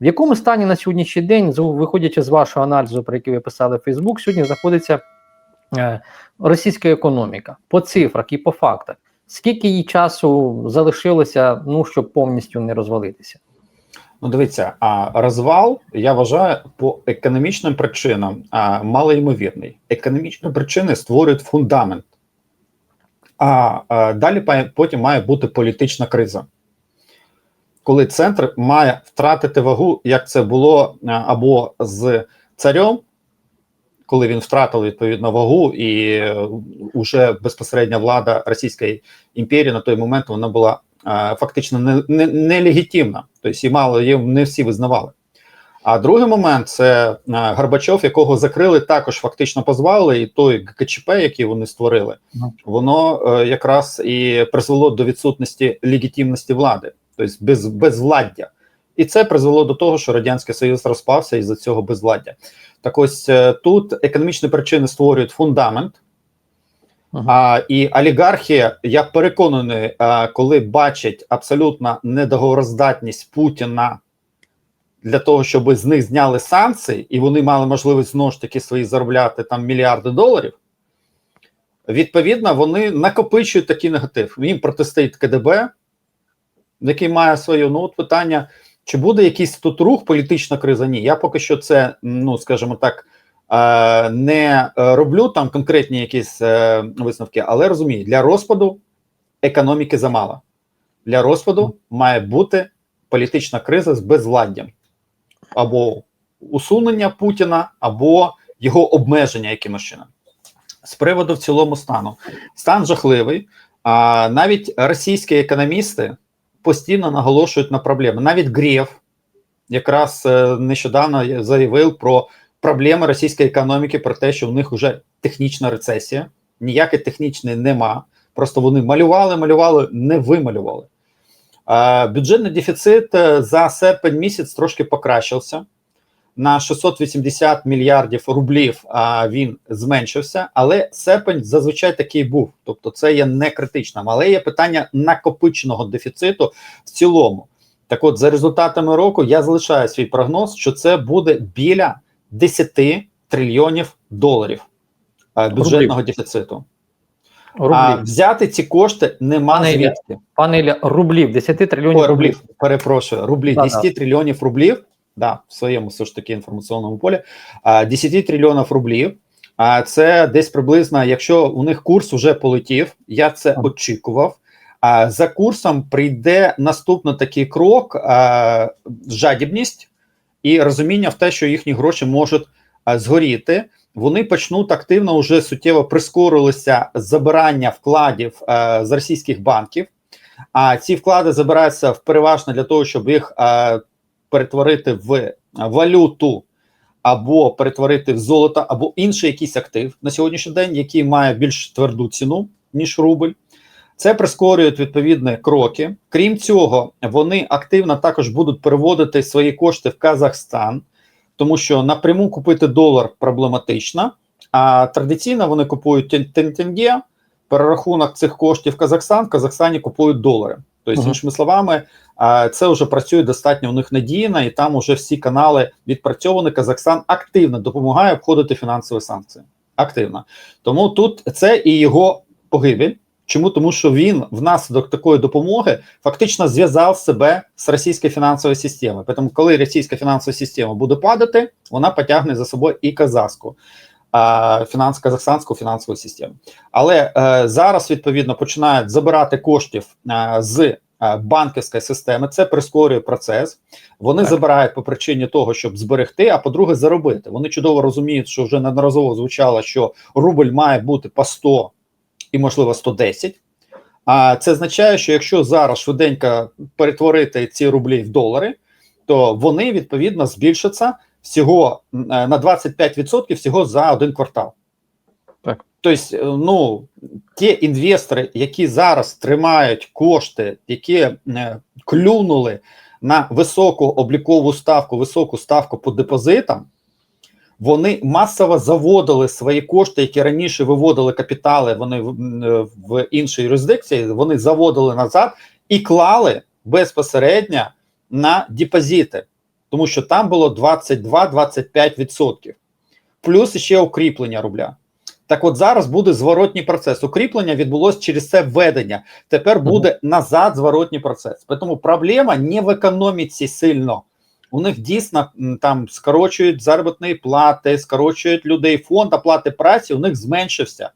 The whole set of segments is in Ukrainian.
В якому стані на сьогоднішній день, виходячи з вашого аналізу, про який ви писали в Фейсбук, сьогодні знаходиться е, російська економіка по цифрах і по фактах? Скільки їй часу залишилося, ну щоб повністю не розвалитися? Ну, дивіться, а розвал я вважаю по економічним причинам а, малоймовірний. Економічні причини створюють фундамент, а, а далі потім має бути політична криза. Коли центр має втратити вагу, як це було або з царем, коли він втратив відповідно вагу, і е, уже безпосередня влада Російської імперії на той момент вона була е, фактично не, не, нелегітимна, тобто і мало її не всі визнавали. А другий момент це е, Горбачов, якого закрили, також фактично позвали, і той ГКЧП, який вони створили, воно е, якраз і призвело до відсутності легітимності влади, тобто без, безвладдя. І це призвело до того, що Радянський Союз розпався із-за цього безвладдя. Так ось е, тут економічні причини створюють фундамент, Мгм. а, і олігархи, я переконаний, а, коли бачать абсолютно недоговороздатність Путіна для того, щоб з них зняли санкції, і вони мали можливість знову ж таки свої заробляти там мільярди доларів. Відповідно, вони накопичують такий негатив. Їм протистоїть КДБ, який має свою ну от питання. Чи буде якийсь тут рух, політична криза? Ні. Я поки що це, ну скажімо так, е, не роблю там конкретні якісь е, висновки, але розумію, для розпаду економіки замало. Для розпаду має бути політична криза з безвладдям або усунення Путіна, або його обмеження якимось чином. З приводу в цілому стану. Стан жахливий. А навіть російські економісти постійно наголошують на проблеми. Навіть Грєв якраз е, нещодавно заявив про проблеми російської економіки, про те, що в них вже технічна рецесія, ніякої технічної нема. Просто вони малювали, малювали, не вималювали. Е, бюджетний дефіцит е, за серпень місяць трошки покращився. На 680 мільярдів рублів а, він зменшився, але серпень зазвичай такий був. Тобто, це є не критичним. Але є питання накопиченого дефіциту в цілому. Так, от, за результатами року, я залишаю свій прогноз, що це буде біля 10 трильйонів доларів а, бюджетного дефіциту. Рублів. А взяти ці кошти нема Пане звідки. Пане Ілля, рублів, 10 трильйонів Ой, рублів. рублів, перепрошую, рублів, Да, 10 трильйонів рублів, да, в своєму все ж таки інформаційному полі, 10 трильйонів рублів, а це десь приблизно, якщо у них курс вже полетів, я це очікував, а за курсом прийде наступний такий крок, а, жадібність і розуміння в те, що їхні гроші можуть а, згоріти, вони почнуть активно вже суттєво прискорилися забирання вкладів а, з російських банків. А ці вклади забираються переважно для того, щоб їх а, перетворити в валюту або перетворити в золото, або інший якийсь актив на сьогоднішній день, який має більш тверду ціну ніж рубль. Це прискорює відповідні кроки. Крім цього, вони активно також будуть переводити свої кошти в Казахстан, тому що напряму купити долар проблематично. А традиційно вони купують тен- тен- тенге, перерахунок цих коштів в Казахстан, в Казахстані купують долари. Тобто, Мгм. іншими словами, це вже працює достатньо у них надійно, і там вже всі канали відпрацьовані. Казахстан активно допомагає обходити фінансові санкції. Активно. Тому тут це і його погибель. Чому? Тому що він внаслідок такої допомоги фактично зв'язав себе з російською фінансовою системою. Тому, коли російська фінансова система буде падати, вона потягне за собою і казахську фінанс, казахстанську фінансову систему. Але е, зараз відповідно починають забирати коштів е, з е, банківської системи. Це прискорює процес. Вони Так. забирають по причині того, щоб зберегти, а по-друге, заробити. Вони чудово розуміють, що вже неодноразово звучало, що рубль має бути по 100 і, можливо, 110. А це означає, що якщо зараз швиденько перетворити ці рублі в долари, то вони відповідно збільшаться всього е, на 25% всього за один квартал. Так. Тобто, е, ну ті інвестори, які зараз тримають кошти, які е, клюнули на високу облікову ставку, високу ставку по депозитам, вони масово заводили свої кошти, які раніше виводили капітали, вони в, в іншій юрисдикції, вони заводили назад і клали безпосередньо на депозити. Тому що там було 22-25%. Плюс ще укріплення рубля. Так от зараз буде зворотній процес. Укріплення відбулося через це введення. Тепер буде назад зворотній процес. Тому проблема не в економіці сильно. У них дійсно там скорочують заробітні плати, скорочують людей. Фонд оплати праці у них зменшився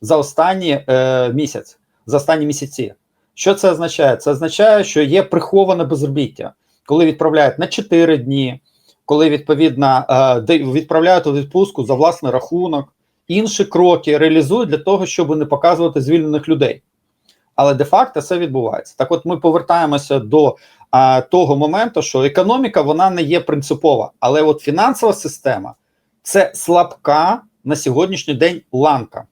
за останні е, місяць, за останні місяці. Що це означає? Це означає, що є приховане безробіття, коли відправляють на 4 дні, коли відповідно е, відправляють у відпустку за власний рахунок, інші кроки реалізують для того, щоб не показувати звільнених людей. Але де-факто це відбувається. Так, от ми повертаємося до а, того моменту, що економіка вона не є принципова, але от фінансова система це слабка на сьогоднішній день ланка.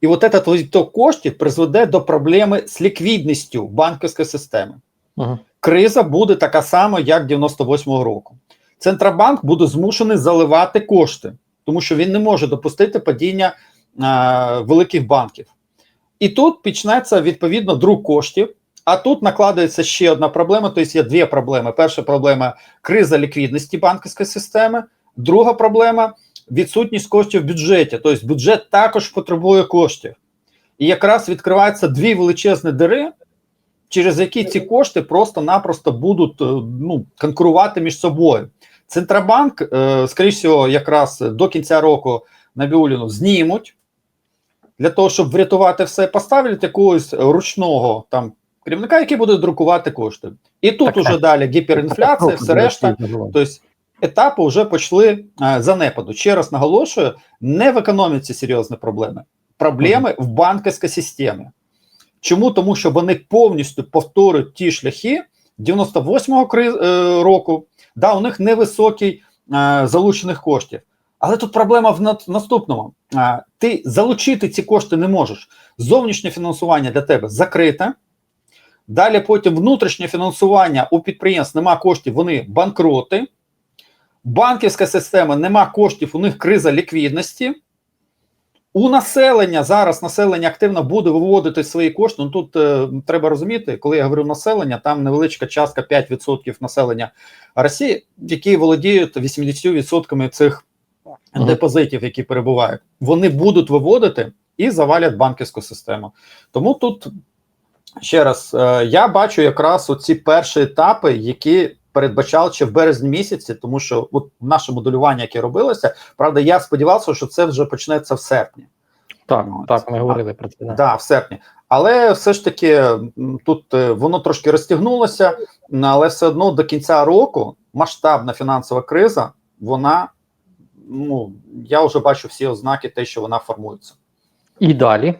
І от этот відток коштів призведе до проблеми з ліквідністю банківської системи. Угу. Криза буде така сама, як 98-го року. Центробанк буде змушений заливати кошти, тому що він не може допустити падіння е, великих банків. І тут почнеться відповідно друк коштів. А тут накладається ще одна проблема. Тобто є дві проблеми. Перша проблема криза ліквідності банківської системи. Друга проблема відсутність коштів в бюджеті. Тобто бюджет також потребує коштів. І якраз відкриваються дві величезні дири, через які ці кошти просто-напросто будуть е, ну, конкурувати між собою. Центробанк, е, скоріш всього, якраз до кінця року Набіуліну знімуть для того, щоб врятувати все, поставлять якогось ручного там керівника, який буде друкувати кошти. І тут Так, уже так. далі гіперінфляція, все решта. Тобто етапи вже пішли е, занепаду. Ще раз наголошую: не в економіці серйозні проблеми, проблеми в банківській системі. Чому? Тому що вони повністю повторюють ті шляхи 98-го е, року. Да, у них невисокий е, залучених коштів. Але тут проблема в наступному: Е, ти залучити ці кошти не можеш. Зовнішнє фінансування для тебе закрите. Далі потім внутрішнє фінансування у підприємств нема коштів, вони банкроти. Банківська система нема коштів, у них криза ліквідності. У населення зараз населення активно буде виводити свої кошти. Ну тут е, треба розуміти, коли я говорю населення, там невеличка частка 5% населення Росії, які володіють 80% цих Мгм. депозитів, які перебувають. Вони будуть виводити і завалять банківську систему. Тому тут ще раз е, я бачу якраз оці перші етапи, які передбачали ще в березні місяці, тому що от наше моделювання, яке робилося, правда, я сподівався, що це вже почнеться в серпні. Так, Ну, так, ми говорили про це. Да. Да, в серпні. Але все ж таки тут е, воно трошки розтягнулося, але все одно до кінця року масштабна фінансова криза, вона, ну я вже бачу всі ознаки, те, що вона формується. І далі.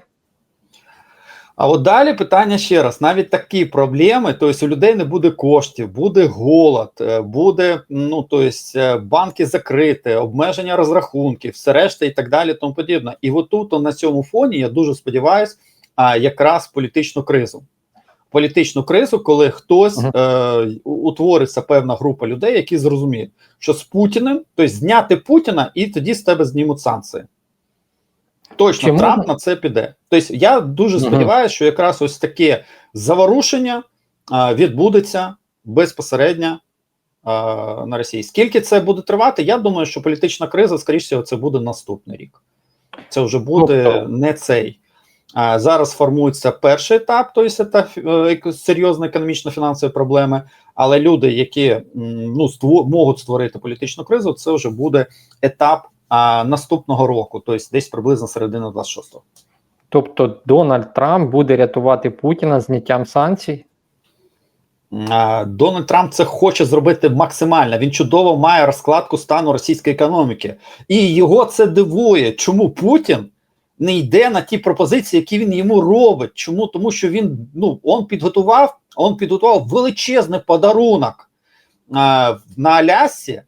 А от далі питання ще раз: навіть такі проблеми, тобто у людей не буде коштів, буде голод, е, буде ну тобто е, банки закриті, обмеження розрахунків, все решта і так далі, тому подібне. І отут на цьому фоні я дуже сподіваюся, якраз політичну кризу. Політичну кризу, коли хтось Мгм. е, утвориться певна група людей, які зрозуміють, що з Путіним, тобто зняти Путіна, і тоді з тебе знімуть санкції. Точно Чи Трамп на це піде. Тобто, я дуже сподіваюся, що якраз ось таке заворушення а, відбудеться безпосередньо а, на Росії. Скільки це буде тривати? Я думаю, що політична криза, скоріш всього, це буде наступний рік. Це вже буде Тобто- не цей. А, зараз формується перший етап, тобто етап е, серйозної економічно-фінансової проблеми. Але люди, які ну ство, можуть створити політичну кризу, це вже буде етап а, наступного року, тобто десь приблизно середина 26-го. Тобто Дональд Трамп буде рятувати Путіна зняттям санкцій. Дональд Трамп це хоче зробити максимально. Він чудово має розкладку стану російської економіки, і його це дивує. Чому Путін не йде на ті пропозиції, які він йому робить? Чому? Тому що він ну он підготував, он підготував величезний подарунок а, на Алясі.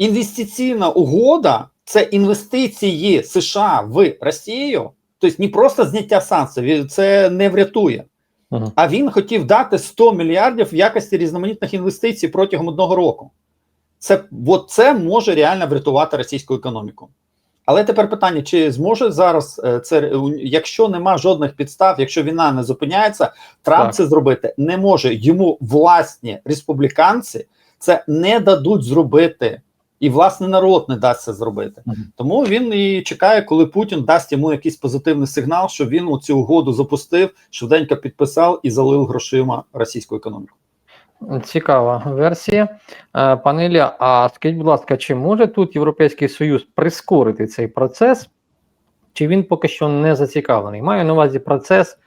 Інвестиційна угода це інвестиції США в Росію. Тобто не просто зняття санкцій, це не врятує. Мгм. А він хотів дати 100 мільярдів в якості різноманітних інвестицій протягом одного року. Це, от це може реально врятувати російську економіку. Але тепер питання: чи зможе зараз е, це, якщо нема жодних підстав, якщо війна не зупиняється, Трамп Так. це зробити не може. Йому власні республіканці це не дадуть зробити. І власне народ не дасть це зробити. Тому він і чекає, коли Путін дасть йому якийсь позитивний сигнал, що він цю угоду запустив, швиденько підписав і залив грошима російську економіку. Цікава версія. Е, Пане Ілля, а скажіть, будь ласка, чи може тут Європейський Союз прискорити цей процес, чи він поки що не зацікавлений? Маю на увазі процес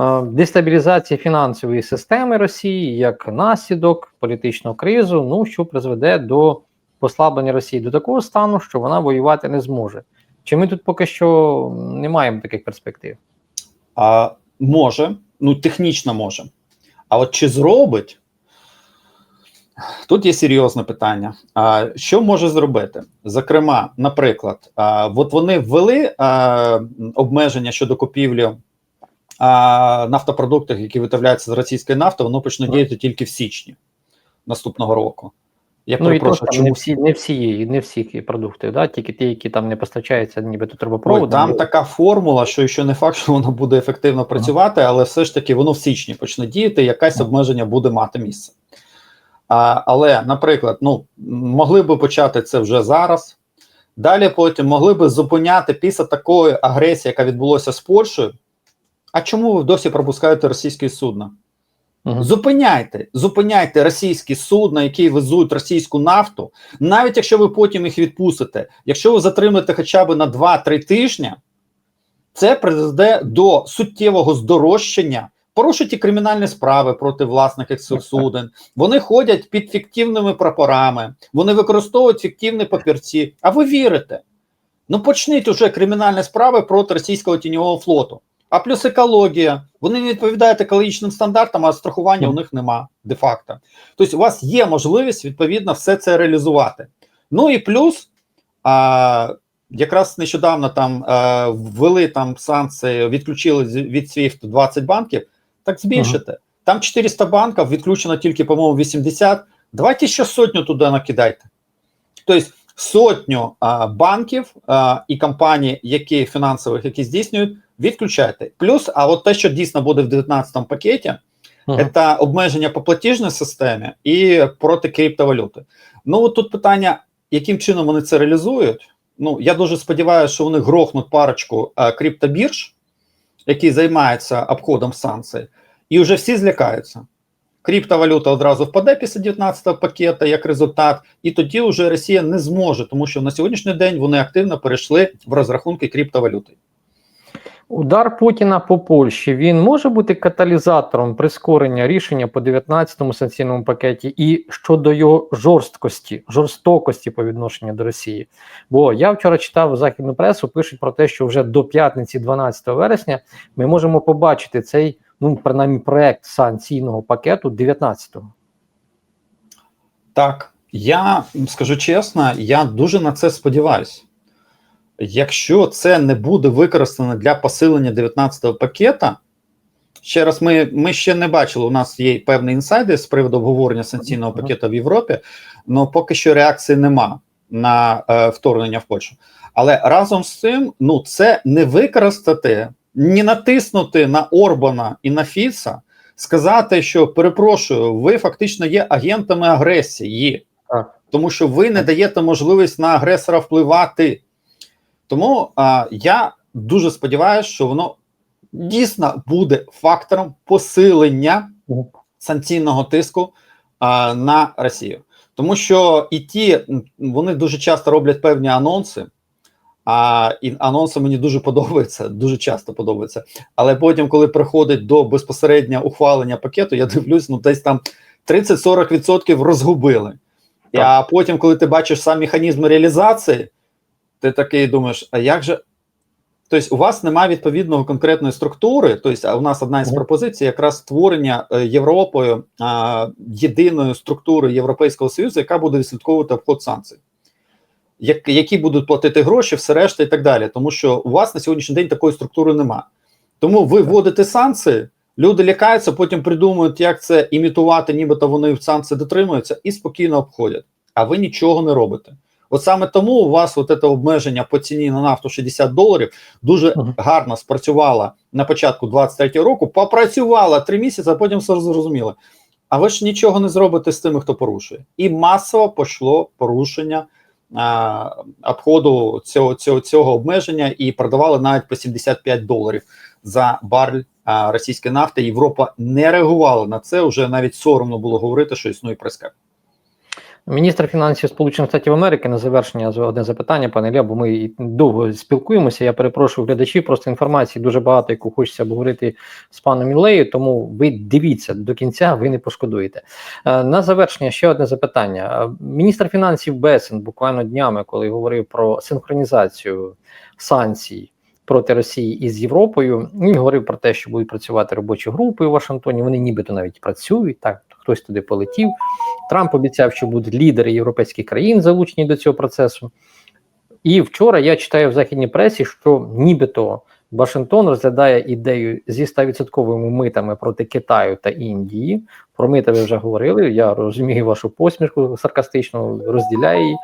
е, дестабілізації фінансової системи Росії як наслідок політичного кризу, ну що призведе до послаблення Росії до такого стану, що вона воювати не зможе. Чи ми тут поки що не маємо таких перспектив? А може, ну технічно може. А от чи зробить? Тут є серйозне питання. А, що може зробити? Зокрема, наприклад, а, от вони ввели а, обмеження щодо купівлі а, нафтопродуктів, які виготовляються з російської нафти, воно почне діяти тільки в січні наступного року. Я Ну і то там не чому всі, не всі, не всі продукти, да? тільки ті, які там не постачаються, нібито Ой, трубопроводом. там така формула, що ще не факт, що воно буде ефективно працювати, але все ж таки воно в січні почне діяти, якесь обмеження буде мати місце. А, але, наприклад, ну, могли би почати це вже зараз. Далі потім могли би зупиняти після такої агресії, яка відбулася з Польщею. А чому ви досі пропускаєте російські судна? Зупиняйте, зупиняйте російські судна, які везуть російську нафту, навіть якщо ви потім їх відпустите, якщо ви затримаєте хоча б на 2-3 тижні, це призведе до суттєвого здорожчання. Порушуйте кримінальні справи проти власників суден. Вони ходять під фіктивними прапорами, вони використовують фіктивні папірці. А ви вірите? Ну почніть уже кримінальні справи проти російського тіньового флоту. А плюс екологія. Вони не відповідають екологічним стандартам, а страхування у них нема де-факто. Тобто, у вас є можливість відповідно все це реалізувати. Ну і плюс, а, якраз нещодавно там а, ввели там санкції, відключили від SWIFT 20 банків. Так збільшите. Там 400 банків, відключено тільки, по-моєму, 80. Давайте ще сотню туди накидайте. Тобто сотню а, банків а, і компаній, які фінансових, які здійснюють, відключайте. Плюс, а от те, що дійсно буде в 19 пакеті, це обмеження по платіжній системі і проти криптовалюти. Ну от тут питання, яким чином вони це реалізують. Ну я дуже сподіваюся, що вони грохнуть парочку а, криптобірж, які займаються обходом санкцій, і вже всі злякаються. Криптовалюта одразу впаде після 19-го пакета як результат, і тоді вже Росія не зможе, тому що на сьогоднішній день вони активно перейшли в розрахунки криптовалюти. Удар Путіна по Польщі він може бути каталізатором прискорення рішення по 19-му санкційному пакеті і щодо його жорсткості, жорстокості по відношенню до Росії. Бо я вчора читав західну пресу, пишуть про те, що вже до п'ятниці, 12 вересня, ми можемо побачити цей, ну принаймні, проект санкційного пакету 19-го. Так, я скажу чесно, я дуже на це сподіваюся. Якщо це не буде використано для посилення 19-го пакета, ще раз, ми, ми ще не бачили, у нас є певні інсайди з приводу обговорення санкційного Ага. пакету в Європі, але поки що реакції нема на е, вторгнення в Польщу. Але разом з цим, ну це не використати, не натиснути на Орбана і на Фіца, сказати, що перепрошую, ви фактично є агентами агресії, тому що ви не даєте можливість на агресора впливати. Тому а, я дуже сподіваюся, що воно дійсно буде фактором посилення санкційного тиску а, на Росію. Тому що і ті вони дуже часто роблять певні анонси. А і анонси мені дуже подобаються, дуже часто подобаються. Але потім, коли приходить до безпосереднього ухвалення пакету, я дивлюсь, ну десь там 30-40% розгубили. Так. А потім, коли ти бачиш сам механізм реалізації, ти такий думаєш, а як же. Тобто, у вас немає відповідного конкретної структури. Тобто, а у нас одна із пропозицій якраз створення е, Європою а, єдиної структури Європейського Союзу, яка буде відслідковувати обход санкцій, як, які будуть платити гроші, все решта і так далі. Тому що у вас на сьогоднішній день такої структури немає. Тому ви вводите санкції, люди лякаються, потім придумують, як це імітувати, нібито вони в санкції дотримуються, і спокійно обходять. А ви нічого не робите. От саме тому у вас от це обмеження по ціні на нафту 60 доларів дуже Мгм. гарно спрацювало на початку 23-го року, попрацювала три місяці, а потім все зрозуміло. а ви ж нічого не зробите з тими, хто порушує. І масово пішло порушення а, обходу цього, цього, цього обмеження і продавали навіть по 75 доларів за барель а, російської нафти. Європа не реагувала на це. Вже навіть соромно було говорити, що існує прескеп. Міністр фінансів Сполучених Штатів Америки на завершення одне запитання, пане Ілля, бо ми довго спілкуємося. Я перепрошую глядачів, просто інформації дуже багато, яку хочеться обговорити з паном Іллею, тому ви дивіться до кінця, ви не пошкодуєте. Е, На завершення ще одне запитання. Е, Міністр фінансів Бесен буквально днями, коли говорив про синхронізацію санкцій. Проти Росії із Європою він говорив про те, що будуть працювати робочі групи у Вашингтоні. Вони нібито навіть працюють. Так хтось туди полетів. Трамп обіцяв, що будуть лідери європейських країн залучені до цього процесу. І вчора я читаю в західній пресі, що нібито Вашингтон розглядає ідею зі 100% митами проти Китаю та Індії. Про мита ви вже говорили. Я розумію вашу посмішку саркастично, розділяю її.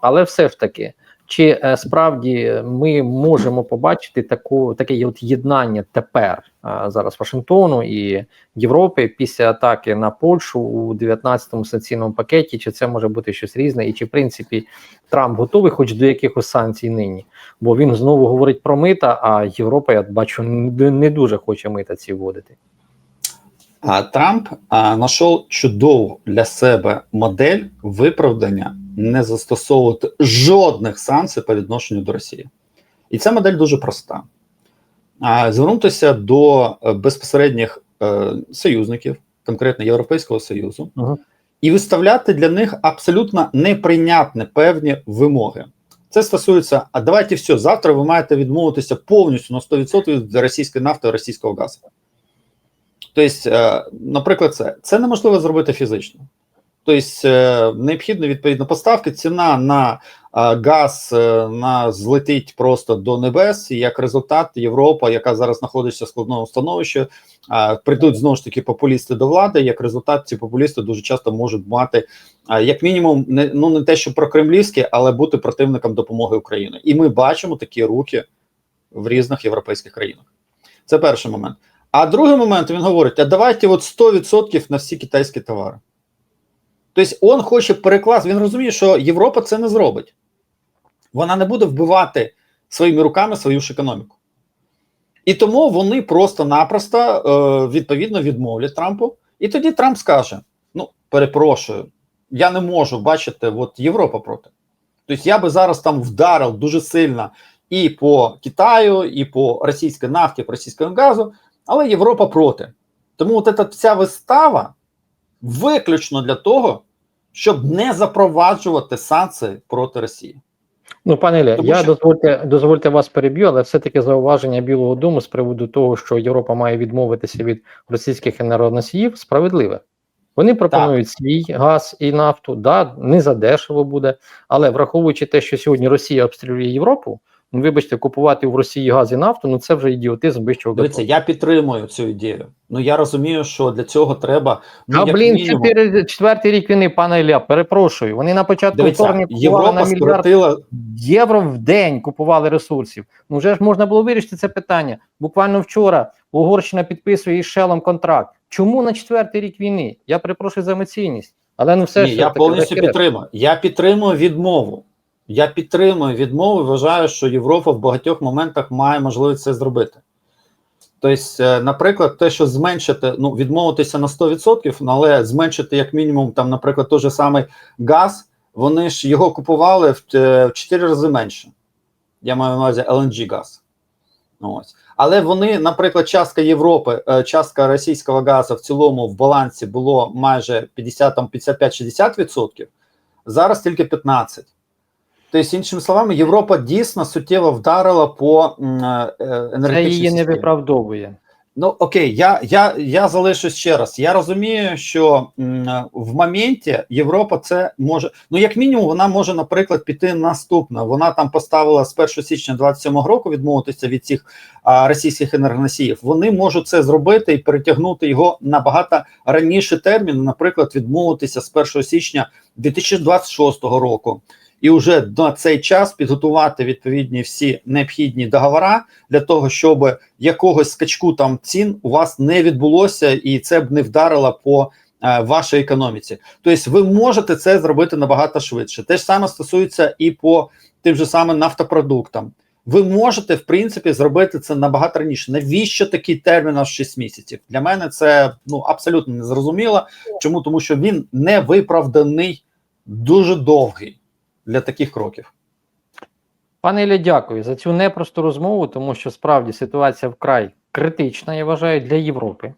Але все ж таки, чи е, справді ми можемо побачити таку таке от єднання тепер е, зараз Вашингтону і Європи після атаки на Польщу у 19-му санкційному пакеті? Чи це може бути щось різне? І чи в принципі Трамп готовий, хоч до якихось санкцій нині? Бо він знову говорить про мита, а Європа, я бачу, не дуже хоче мита ці вводити. А Трамп знайшов чудову для себе модель виправдання не застосовувати жодних санкцій по відношенню до Росії. І ця модель дуже проста: звернутися до е, безпосередніх е, союзників, конкретно Європейського Союзу, Мгм. і виставляти для них абсолютно неприйнятні певні вимоги. Це стосується, а давайте все, завтра ви маєте відмовитися повністю на 100% від російської нафти і російського газу. Тобто, е, наприклад, це це неможливо зробити фізично. Тобто, е, необхідно відповідно поставки. Ціна на е, газ е, на злетить просто до небес, і як результат, Європа, яка зараз знаходиться в складному становищі, прийдуть знову ж таки популісти до влади. Як результат, ці популісти дуже часто можуть мати як мінімум, не ну не те, що прокремлівське, але бути противником допомоги Україні. І ми бачимо такі руки в різних європейських країнах. Це перший момент. А другий момент він говорить: а давайте от 100% на всі китайські товари. Тобто, він хоче перекласти, він розуміє, що Європа це не зробить. Вона не буде вбивати своїми руками свою ж економіку. І тому вони просто-напросто е, відповідно відмовлять Трампу. І тоді Трамп скаже: Ну, перепрошую, я не можу бачити, от Європа проти. Тобто, я би зараз там вдарив дуже сильно і по Китаю, і по російській нафті, по російському газу, але Європа проти. Тому от ця вистава виключно для того, щоб не запроваджувати санкції проти Росії. Ну, пане Ілля, я що- дозвольте, дозвольте вас переб'ю, але все-таки зауваження Білого Дому з приводу того, що Європа має відмовитися від російських енергоносіїв, справедливе. Вони пропонують свій газ і нафту, да, не задешево буде, але враховуючи те, що сьогодні Росія обстрілює Європу, ну вибачте, купувати в Росії газ і нафту, ну це вже ідіотизм вищого Дивіться, я підтримую цю ідею. Ну я розумію, що для цього треба. Ну, а блін, мінімум, четвертий рік війни, пане Ілля, перепрошую. Вони на початку купували Європа на мільярд скоротила євро в день купували ресурсів. Ну вже ж можна було вирішити це питання. Буквально вчора Угорщина підписує із Шелом контракт. Чому на четвертий рік війни? Я перепрошую за емоційність, але ну все Ні, ж я повністю підтримую. Я підтримую відмову. Я підтримую відмову. і Вважаю, що Європа в багатьох моментах має можливість це зробити. Тобто, е, наприклад, те, що зменшити, ну відмовитися на 100%, ну, але зменшити як мінімум, там, наприклад, той же самий газ, вони ж його купували в, е, в 4 рази менше. Я маю на увазі LNG газ. Ну, Ось. Але вони, наприклад, частка Європи, е, частка російського газу в цілому в балансі було майже 50, там, 55-60%, зараз тільки 15%. Тобто, іншими словами, Європа дійсно суттєво вдарила по е, це енергетичній її не виправдовує. Ну окей, я я, я залишу ще раз. Я розумію, що м, в моменті Європа це може. Ну, як мінімум, вона може, наприклад, піти наступне. Вона там поставила з 1 січня 27 року відмовитися від цих а, російських енергоносіїв. Вони можуть це зробити і перетягнути його набагато раніше термін, наприклад, відмовитися з 1 січня 2026 року. І вже на цей час підготувати відповідні всі необхідні договори для того, щоб якогось скачку там цін у вас не відбулося, і це б не вдарило по е, вашій економіці. Тобто, ви можете це зробити набагато швидше. Те ж саме стосується і по тим же самим нафтопродуктам. Ви можете, в принципі, зробити це набагато раніше. Навіщо такий термін аж 6 місяців? Для мене це ну абсолютно незрозуміло. Чому? Тому що він не виправданий дуже довгий для таких кроків. Пане Ілля, дякую за цю непросту розмову, тому що справді ситуація вкрай критична, я вважаю, для Європи.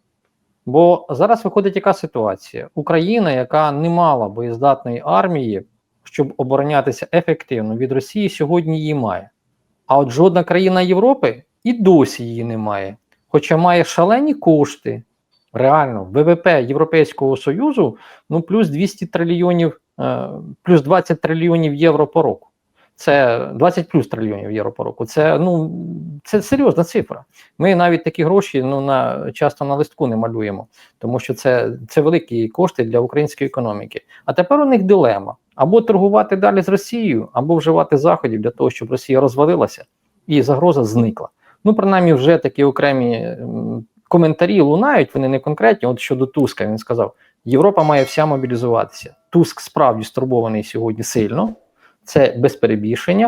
Бо зараз виходить яка ситуація? Україна, яка не мала боєздатної армії, щоб оборонятися ефективно від Росії, сьогодні її має. А от жодна країна Європи і досі її не має. Хоча має шалені кошти, реально, ВВП Європейського Союзу ну плюс 200 трильйонів, плюс 20 трильйонів євро по року. Це 20 плюс трильйонів євро по року. Це ну це серйозна цифра. Ми навіть такі гроші ну на часто на листку не малюємо, тому що це, це великі кошти для української економіки. А тепер у них дилема: або торгувати далі з Росією, або вживати заходів для того, щоб Росія розвалилася і загроза зникла. Ну, принаймні, вже такі окремі коментарі лунають. Вони не конкретні. От щодо Туска, він сказав: Європа має вся мобілізуватися. Туск справді стурбований сьогодні сильно. Це без перебільшення.